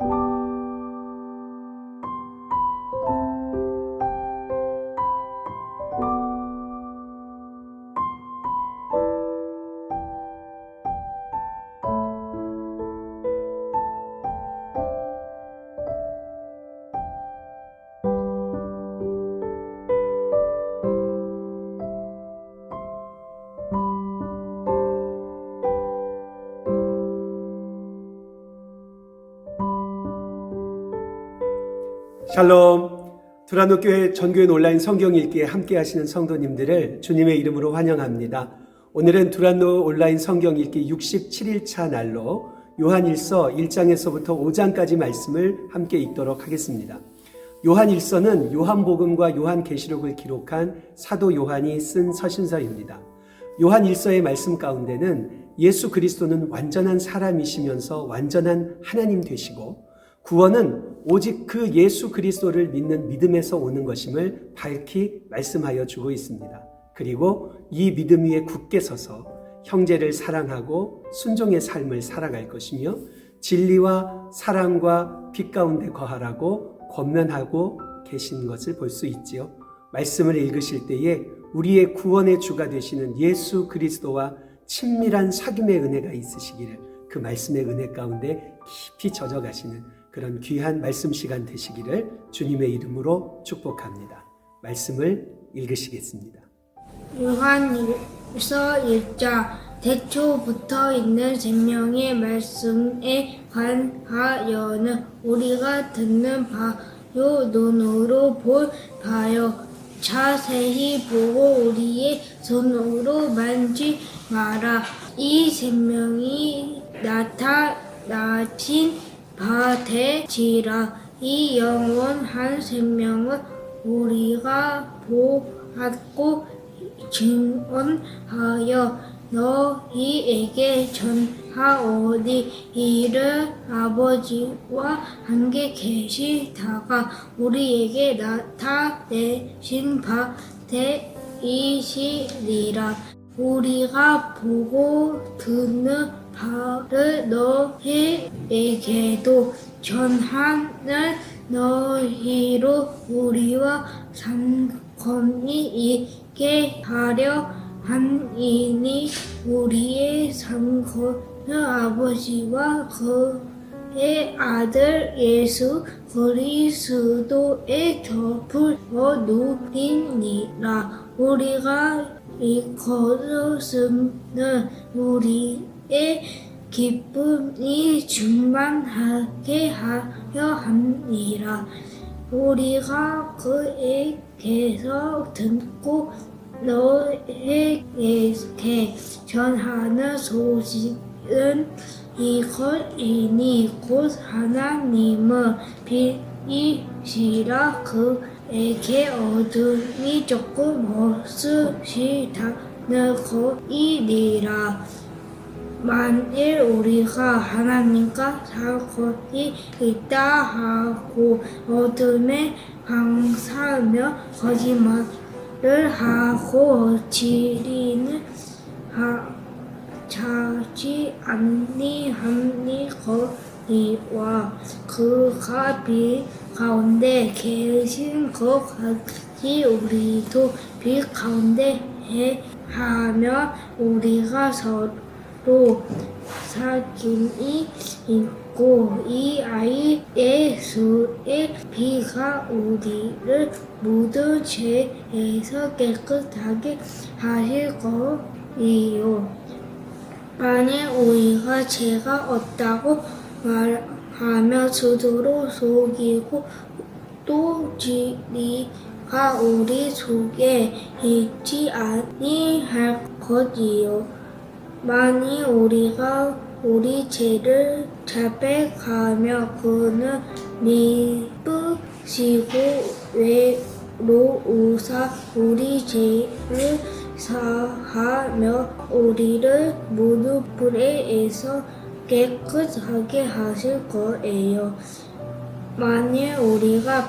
you 샬롬. 두란노 교회 전교인 온라인 성경 읽기에 함께 하시는 성도님들을 주님의 이름으로 환영합니다. 오늘은 두란노 온라인 성경 읽기 67일차 날로 요한일서 1장에서부터 5장까지 말씀을 함께 읽도록 하겠습니다. 요한일서는 요한복음과 요한계시록을 기록한 사도 요한이 쓴 서신서입니다. 요한일서의 말씀 가운데는 예수 그리스도는 완전한 사람이시면서 완전한 하나님 되시고 구원은 오직 그 예수 그리스도를 믿는 믿음에서 오는 것임을 밝히 말씀하여 주고 있습니다. 그리고 이 믿음 위에 굳게 서서 형제를 사랑하고 순종의 삶을 살아갈 것이며 진리와 사랑과 빛 가운데 거하라고 권면하고 계신 것을 볼 수 있지요. 말씀을 읽으실 때에 우리의 구원의 주가 되시는 예수 그리스도와 친밀한 사귐의 은혜가 있으시기를 그 말씀의 은혜 가운데 깊이 젖어가시는 그런 귀한 말씀 시간 되시기를 주님의 이름으로 축복합니다. 말씀을 읽으시겠습니다. 요한일서 1장 대초부터 있는 생명의 말씀에 관하여는 우리가 듣는 바요 눈으로 볼 바요 자세히 보고 우리의 손으로 만지 마라 이 생명이 나타나신 바되지라. 이 영원한 생명을 우리가 보았고 증언하여 너희에게 전하오니 이를 아버지와 함께 계시다가 우리에게 나타내신 바 되이시리라. 우리가 보고 듣는 바를 너희에게도 전하는 너희로 우리와 상관이 있게 하려 함이니 우리의 상관은 아버지와 그의 아들 예수 그리스도의 덮을어 누리니라. 우리가 이것은 우리 의 기쁨이 충만하게 하려 함이라. 우리가 그에게서 듣고 너에게 전하는 소식은 이것이니 곧 하나님은 빛이시라 그에게 어둠이 조금 없으시다는 것이니라 만일 우리가 하나님과 사건이 있다 하고 어둠에 항사하며 거짓말을 하고 지리는 하, 자지 아니함니 거리와 그가 빛 가운데 계신 것 같이 우리도 빛 가운데 해 하며 우리가 서로 사귐이 있고 이 아이 예수의 피가 우리를 모든 죄에서 깨끗하게 하실 거이요. 만일 우리가 죄가 없다고 말하며 스스로 속이고 또 진리가 우리 속에 있지 아니할 것이요. 만일 우리가 우리 죄를 자백하며 그는 미쁘시고 외로우사 우리 죄를 사하며 우리를 모두 불의에서 깨끗하게 하실 거예요. 만일 우리가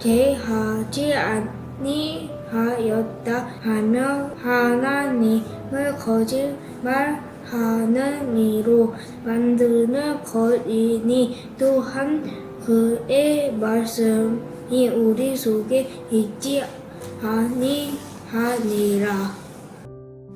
방죄하지 아니 하였다 하면 하나님을 거짓말하시고 하는 이로 만드는 것이니 또한 그의 말씀이 우리 속에 있지 아니하니라.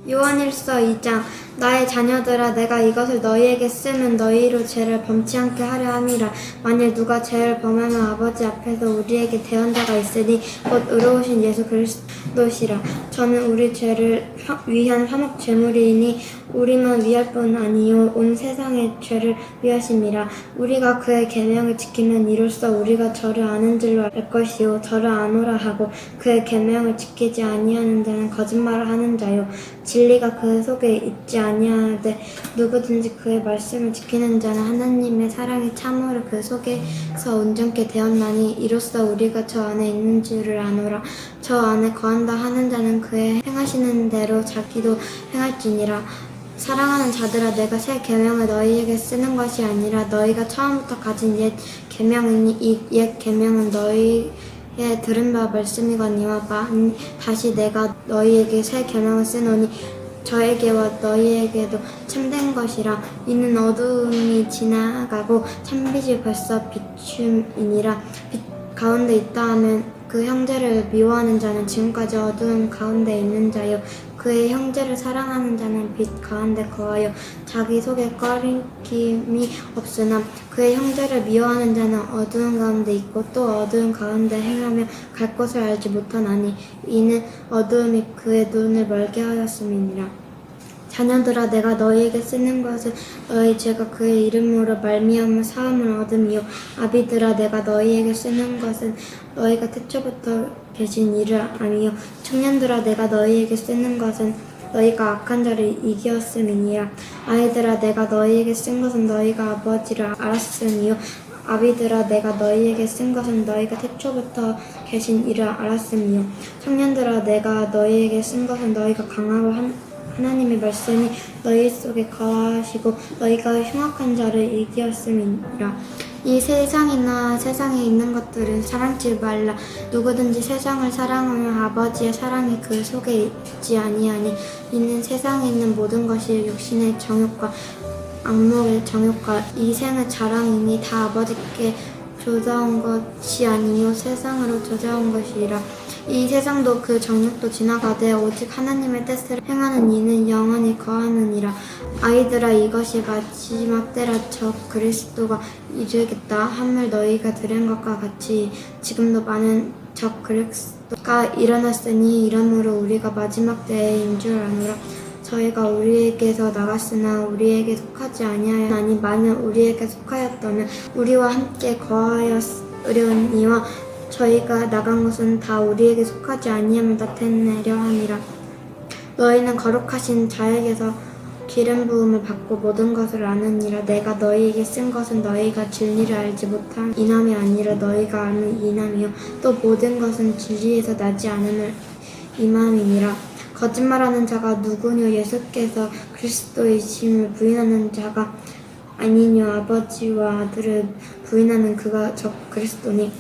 요한일서 2장 나의 자녀들아 내가 이것을 너희에게 쓰면 너희로 죄를 범치 않게 하려 함이라. 만일 누가 죄를 범하면 아버지 앞에서 우리에게 대언자가 있으니 곧 의로우신 예수 그리스도시라. 저는 우리 죄를 화- 위한 화목 제물이니 우리만 위할 뿐 아니요 온 세상의 죄를 위하심이라. 우리가 그의 계명을 지키면 이로써 우리가 저를 아는 줄로 알 것이요 저를 아노라 하고 그의 계명을 지키지 아니하는 자는 거짓말을 하는 자요. 진리가 그 속에 있지 아니하되 누구든지 그의 말씀을 지키는 자는 하나님의 사랑이 참으로 그 속에서 온전케 되었나니 이로써 우리가 저 안에 있는 줄을 아노라. 저 안에 거한다 하는 자는 그의 행하시는 대로 자기도 행할지니라. 사랑하는 자들아 내가 새 계명을 너희에게 쓰는 것이 아니라 너희가 처음부터 가진 옛 계명이니 이 옛 계명은 너희 의 들은 바 말씀이거니와 만 다시 내가 너희에게 새 계명을 쓰노니 저에게와 너희에게도 참된 것이라. 이는 어두움이 지나가고 참빛이 벌써 비춤이니라. 빛 가운데 있다 하면 그 형제를 미워하는 자는 지금까지 어두움 가운데 있는 자요 그의 형제를 사랑하는 자는 빛 가운데 거하여 자기 속에 꺼림김이 없으나 그의 형제를 미워하는 자는 어두운 가운데 있고 또 어두운 가운데 행하며 갈 곳을 알지 못하나니 이는 어두움이 그의 눈을 멀게 하였음이니라. 자녀들아 내가 너희에게 쓰는 것은 너희 죄가 그의 이름으로 말미암아 사함을 얻음이요. 아비들아 내가 너희에게 쓰는 것은 너희가 태초부터 계신 이를 아니요. 청년들아 내가 너희에게 쓰는 것은 너희가 악한 자를 이기었음이니라. 아이들아 내가 너희에게 쓴 것은 너희가 아버지를 알았음이요. 아비들아 내가 너희에게 쓴 것은 너희가 태초부터 계신 이를 알았음이요. 청년들아 내가 너희에게 쓴 것은 너희가 강하고 한, 하나님의 말씀이 너희 속에 거하시고 너희가 흉악한 자를 이기었음이니라. 이 세상이나 세상에 있는 것들은 사랑치 말라. 누구든지 세상을 사랑하면 아버지의 사랑이 그 속에 있지 아니하니 이는 세상에 있는 모든 것이 육신의 정욕과 악목의 정욕과 이 생의 자랑이니 다 아버지께 조사온 것이 아니요 세상으로 조사온 것이라 이 세상도 그 정욕도 지나가되 오직 하나님의 뜻을 행하는 이는 영원히 거하느니라. 아이들아 이것이 마지막 때라 저 그리스도가 이르겠다. 함을 너희가 들은 것과 같이 지금도 많은 적 그리스도가 일어났으니 이러므로 우리가 마지막 때인 줄 아노라. 저희가 우리에게서 나갔으나 우리에게 속하지 아니하였나니 만일 우리에게 속하였다면 우리와 함께 거하였으려니와 저희가 나간 것은 다 우리에게 속하지 아니함을 나타내려 함이라. 너희는 거룩하신 자에게서 기름 부음을 받고 모든 것을 아느니라. 내가 너희에게 쓴 것은 너희가 진리를 알지 못한 이남이 아니라 너희가 아는 이남이요. 또 모든 것은 진리에서 나지 않음을 이맘이니라. 거짓말하는 자가 누구뇨? 예수께서 그리스도이심을 부인하는 자가 아니뇨? 아버지와 아들을 부인하는 그가 저 그리스도니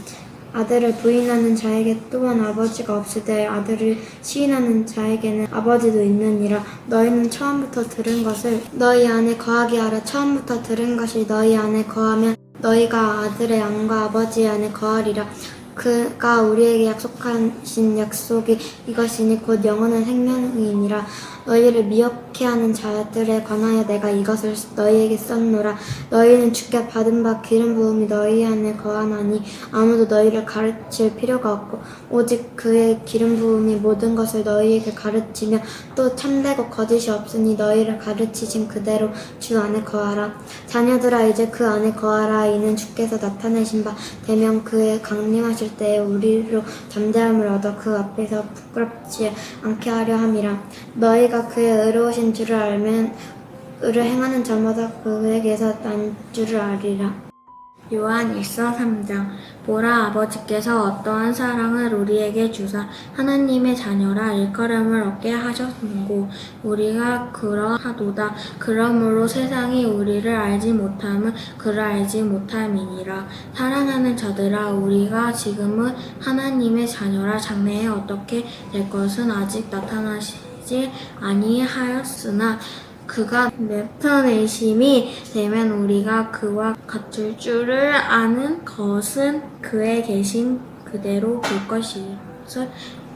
아들을 부인하는 자에게 또한 아버지가 없으되 아들을 시인하는 자에게는 아버지도 있느니라. 너희는 처음부터 들은 것을 너희 안에 거하게 하라. 처음부터 들은 것이 너희 안에 거하면 너희가 아들의 안과 아버지 안에 거하리라. 그가 우리에게 약속하신 약속이 이것이니 곧 영원한 생명이니라 너희를 미혹해 하는 자들에 관하여 내가 이것을 너희에게 썼노라. 너희는 주께 받은 바 기름 부음이 너희 안에 거하나니 아무도 너희를 가르칠 필요가 없고 오직 그의 기름 부음이 모든 것을 너희에게 가르치며 또 참되고 거짓이 없으니 너희를 가르치신 그대로 주 안에 거하라. 자녀들아 이제 그 안에 거하라. 이는 주께서 나타내신 바 되면 그의 강림하실 때에 우리로 잠잠을 얻어 그 앞에서 부끄럽지 않게 하려 함이라. 너희 가 그의 의로우신 줄을 알면 의를 행하는 자마다 그에게서 난 줄을 알리라. 요한 1서 3장. 보라 아버지께서 어떠한 사랑을 우리에게 주사 하나님의 자녀라 일컬음을 얻게 하셨고 우리가 그러하도다. 그러므로 세상이 우리를 알지 못함은 그를 알지 못함이니라. 사랑하는 자들아 우리가 지금은 하나님의 자녀라. 장래에 어떻게 될 것은 아직 나타나시 지 아니하였으나 그가 나타내심이 되면 우리가 그와 같을 줄을 아는 것은 그에 계신 그대로 볼 것이요.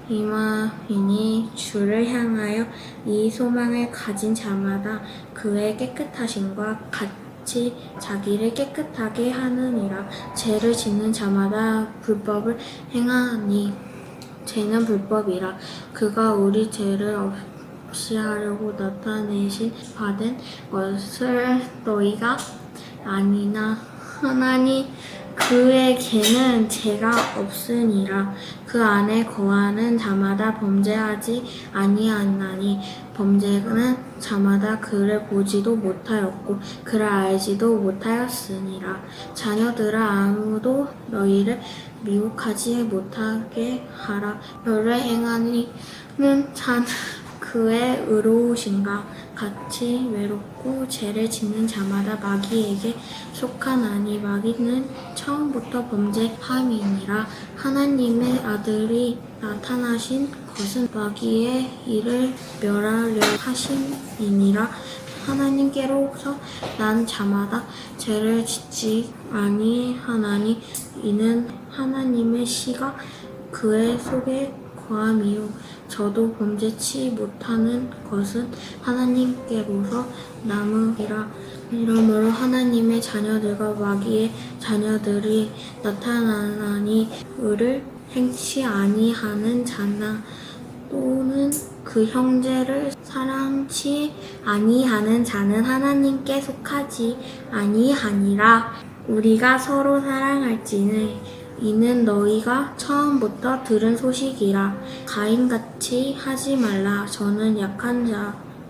이마이니 주를 향하여 이 소망을 가진 자마다 그의 깨끗하심과 같이 자기를 깨끗하게 하느니라 죄를 짓는 자마다 불법을 행하니 죄는 불법이라 그가 우리 죄를 없이 하려고 나타내신 받은 것을 너희가 아니나 하나니 그에게는 죄가 없으니라. 그 안에 거하는 자마다 범죄하지 아니하나니 범죄는 자마다 그를 보지도 못하였고 그를 알지도 못하였으니라. 자녀들아 아무도 너희를 미혹하지 못하게 하라. 너를 행하니는 자는 그의 의로우신가? 같이 외롭고 죄를 짓는 자마다 마귀에게 속하나니 마귀는 처음부터 범죄함이니라. 하나님의 아들이 나타나신 것은 마귀의 일을 멸하려 하심이니라. 하나님께로서 난 자마다 죄를 짓지 아니하나니 이는 하나님의 씨가 그의 속에 거함이요. 저도 범죄치 못하는 것은 하나님께로서 남으리라. 이러므로 하나님의 자녀들과 마귀의 자녀들이 나타나나니 의를 행치 아니하는 자나 또는 그 형제를 사랑치 아니하는 자는 하나님께 속하지 아니하니라. 우리가 서로 사랑할지는 이는 너희가 처음부터 들은 소식이라. 가인같이 하지 말라. 저는 약한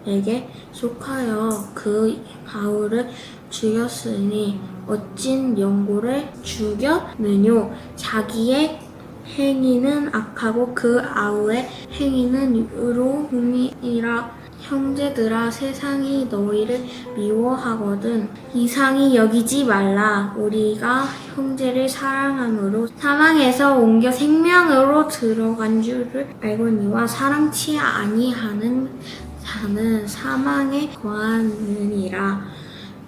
자에게 속하여 그 바울을 죽였으니 어찐 영고를 죽였느뇨? 자기의 행위는 악하고 그 아우의 행위는 의로움이라 형제들아 세상이 너희를 미워하거든. 이상히 여기지 말라. 우리가 형제를 사랑함으로 사망에서 옮겨 생명으로 들어간 줄을 알거니와 사랑치 아니하는 자는 사망에 거하느니라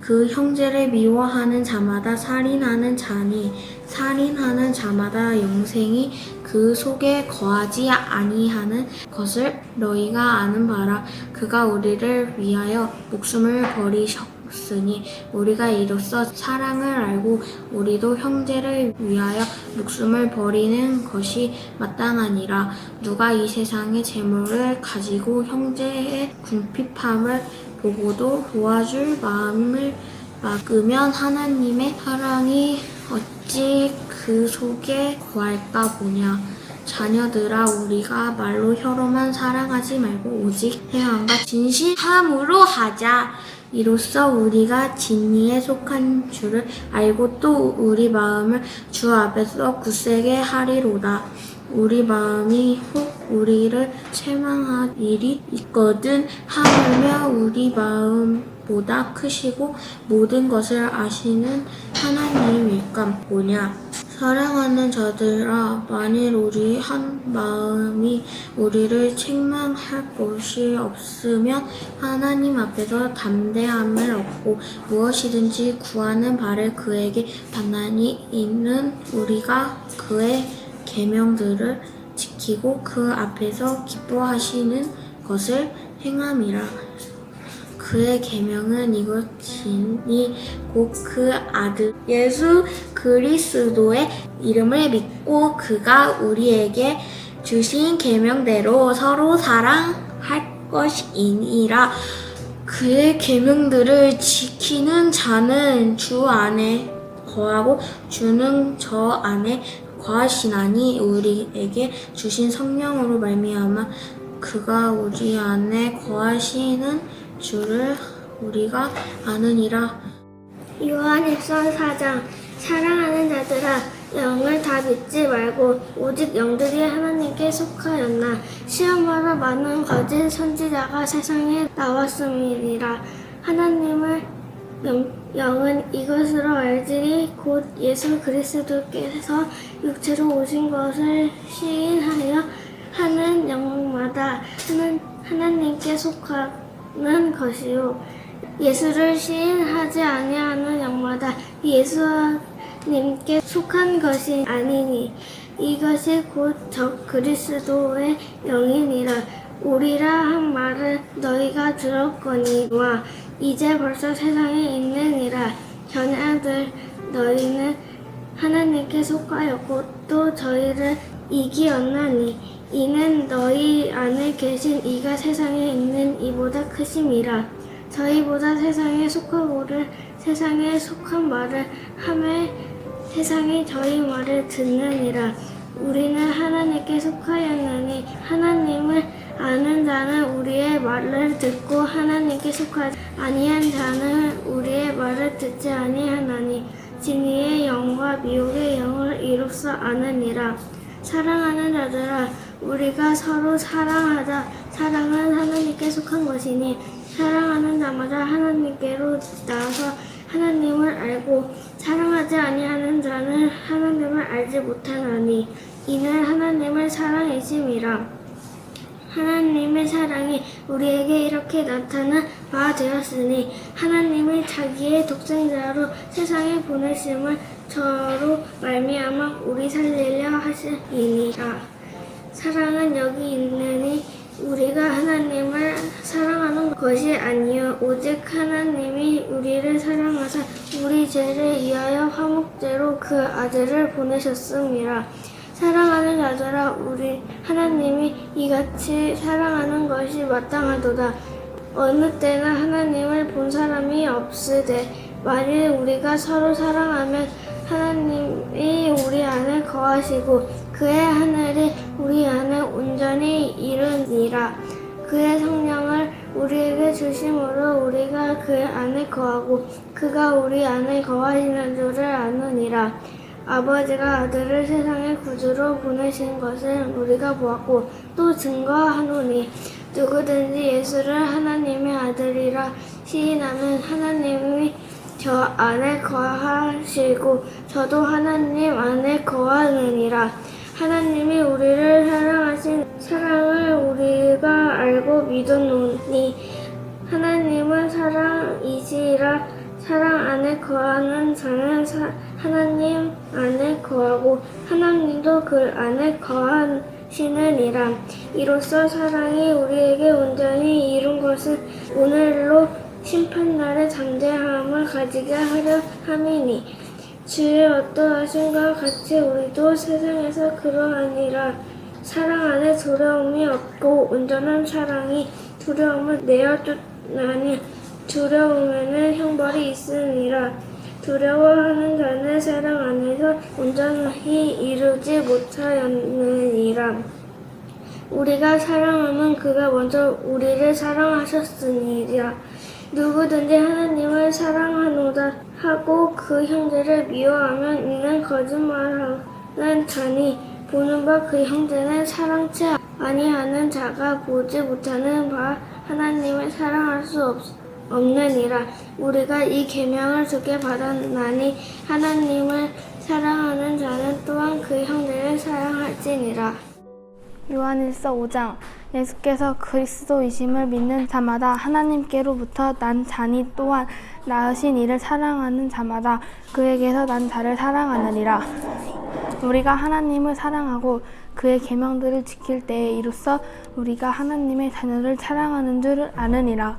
그 형제를 미워하는 자마다 살인하는 자니 살인하는 자마다 영생이 그 속에 거하지 아니하는 것을 너희가 아는 바라. 그가 우리를 위하여 목숨을 버리셨으니 우리가 이로써 사랑을 알고 우리도 형제를 위하여 목숨을 버리는 것이 마땅하니라. 누가 이 세상의 재물을 가지고 형제의 궁핍함을 보고도 도와줄 마음을 막으면 하나님의 사랑이 어찌 그 속에 거할까 보냐. 자녀들아 우리가 말로 혀로만 사랑하지 말고 오직 행함과 진실함으로 하자. 이로써 우리가 진리에 속한 줄을 알고 또 우리 마음을 주 앞에서 굳세게 하리로다. 우리 마음이 혹 우리를 책망할 일이 있거든 하물며 우리 마음보다 크시고 모든 것을 아시는 하나님일까? 뭐냐? 사랑하는 자들아 만일 우리 한 마음이 우리를 책망할 것이 없으면 하나님 앞에서 담대함을 얻고 무엇이든지 구하는 바를 그에게 받나니 이는 우리가 그의 계명들을 지키고 그 앞에서 기뻐하시는 것을 행함이라. 그의 계명은 이것이니 곧 그 아들 예수 그리스도의 이름을 믿고 그가 우리에게 주신 계명대로 서로 사랑할 것이니라. 그의 계명들을 지키는 자는 주 안에 거하고 주는 저 안에 거하시나니 우리에게 주신 성령으로 말미암아 그가 우리 안에 거하시는 줄을 우리가 아느니라. 요한일서 4장 사랑하는 자들아 영을 다 믿지 말고 오직 영들이 하나님께 속하였나 시험하러 많은 거짓 선지자가 세상에 나왔음이니라 하나님을 영, 영은 이것으로 알지니 곧 예수 그리스도께서 육체로 오신 것을 시인하여 하는 영마다 하는, 하나님께 속하고 없는 것이요. 예수를 시인하지 아니하는 영마다 예수님께 속한 것이 아니니 이것이 곧 적 그리스도의 영이니라. 우리라 한 말을 너희가 들었거니와 이제 벌써 세상에 있느니라 자녀들 너희는 하나님께 속하였고 또 저희를 이기었나니 이는 너희 안에 계신 이가 세상에 있는 이보다 크심이라. 저희보다 세상에 속하고를 세상에 속한 말을 하매 세상이 저희 말을 듣느니라. 우리는 하나님께 속하였느니 하나님을 아는 자는 우리의 말을 듣고 하나님께 속하지. 아니한 자는 우리의 말을 듣지 아니하나니 진리의 영과 미혹의 영을 이로써 아느니라. 사랑하는 자들아 우리가 서로 사랑하자 사랑은 하나님께 속한 것이니 사랑하는 자마다 하나님께로 나아서 하나님을 알고 사랑하지 아니하는 자는 하나님을 알지 못하나니 이는 하나님을 사랑이심이라 하나님의 사랑이 우리에게 이렇게 나타난 바 되었으니 하나님이 자기의 독생자로 세상에 보내심을 저로 말미암아 우리 살리려 하시니라. 사랑은 여기 있느니 우리가 하나님을 사랑하는 것이 아니요 오직 하나님이 우리를 사랑하사 우리 죄를 위하여 화목제로 그 아들을 보내셨음이라 사랑하는 자들아 우리 하나님이 이같이 사랑하는 것이 마땅하도다. 어느 때나 하나님을 본 사람이 없으되 만일 우리가 서로 사랑하면 하나님이 우리 안에 거하시고 그의 하늘이 우리 안에 온전히 이르니라. 그의 성령을 우리에게 주심으로 우리가 그의 안에 거하고 그가 우리 안에 거하시는 줄을 아느니라 아버지가 아들을 세상의 구주로 보내신 것을 우리가 보았고 또 증거하노니 누구든지 예수를 하나님의 아들이라 시인하면 하나님이 저 안에 거하시고 저도 하나님 안에 거하느니라. 하나님이 우리를 사랑하신 사랑을 우리가 알고 믿었노니 하나님은 사랑이시라. 사랑 안에 거하는 자는 사- 하나님 안에 거하고 하나님도 그 안에 거하시느니라. 이로써 사랑이 우리에게 온전히 이룬 것은 오늘로 심판날의 잠대함을 가지게 하려 함이니 주의 어떠하신가 같이 우리도 세상에서 그러하니라. 사랑 안에 두려움이 없고 온전한 사랑이 두려움을 내어 쫓나니 두려움에는 형벌이 있으니라 두려워하는 자는 사랑 안에서 온전히 이루지 못하였느니라. 우리가 사랑하면 그가 먼저 우리를 사랑하셨으니라. 누구든지 하나님을 사랑하노다 하고 그 형제를 미워하면 이는 거짓말하는 자니 보는 바 그 형제는 사랑치 아니하는 자가 보지 못하는 바 하나님을 사랑할 수 없, 없느니라. 우리가 이 계명을 주게 받았나니 하나님을 사랑하는 자는 또한 그 형제를 사랑할지니라. 요한일서 5장. 예수께서 그리스도이심을 믿는 자마다 하나님께로부터 난 자니 또한 낳으신 이를 사랑하는 자마다 그에게서 난 자를 사랑하느니라. 우리가 하나님을 사랑하고 그의 계명들을 지킬 때에 이로써 우리가 하나님의 자녀를 사랑하는 줄 아느니라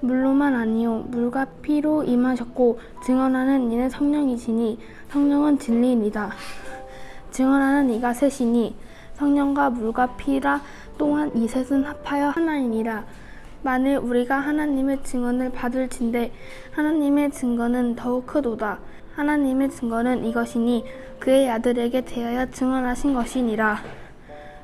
물로만 아니요 물과 피로 임하셨고 증언하는 이는 성령이시니 성령은 진리이다. 증언하는 이가 셋이니 성령과 물과 피라 또한 이 셋은 합하여 하나이니라. 만일 우리가 하나님의 증언을 받을진대 하나님의 증거는 더욱 크도다. 하나님의 증거는 이것이니 그의 아들에게 대하여 증언하신 것이니라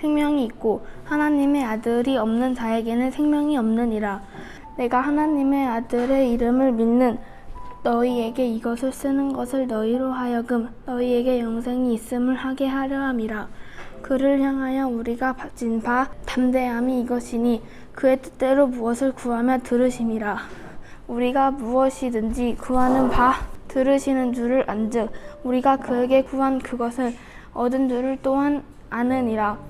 생명이 있고 하나님의 아들이 없는 자에게는 생명이 없느니라. 내가 하나님의 아들의 이름을 믿는 너희에게 이것을 쓰는 것을 너희로 하여금 너희에게 영생이 있음을 하게 하려 함이라. 그를 향하여 우리가 가진 바 담대함이 이것이니 그의 뜻대로 무엇을 구하며 들으심이라. 우리가 무엇이든지 구하는 바 들으시는 줄을 안즉 우리가 그에게 구한 그것을 얻은 줄을 또한 아느니라.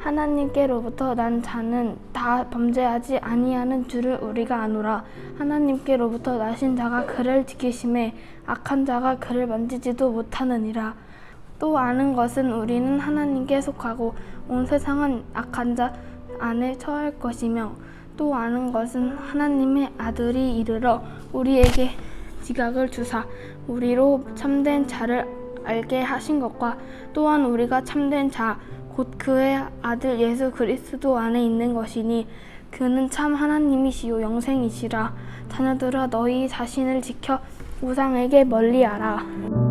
하나님께로부터 난 자는 다 범죄하지 아니하는 줄을 우리가 아노라. 하나님께로부터 나신 자가 그를 지키심에 악한 자가 그를 만지지도 못하느니라. 또 아는 것은 우리는 하나님께 속하고 온 세상은 악한 자 안에 처할 것이며 또 아는 것은 하나님의 아들이 이르러 우리에게 지각을 주사 우리로 참된 자를 알게 하신 것과 또한 우리가 참된 자 곧 그의 아들 예수 그리스도 안에 있는 것이니 그는 참 하나님이시요 영생이시라. 자녀들아 너희 자신을 지켜 우상에게 멀리하라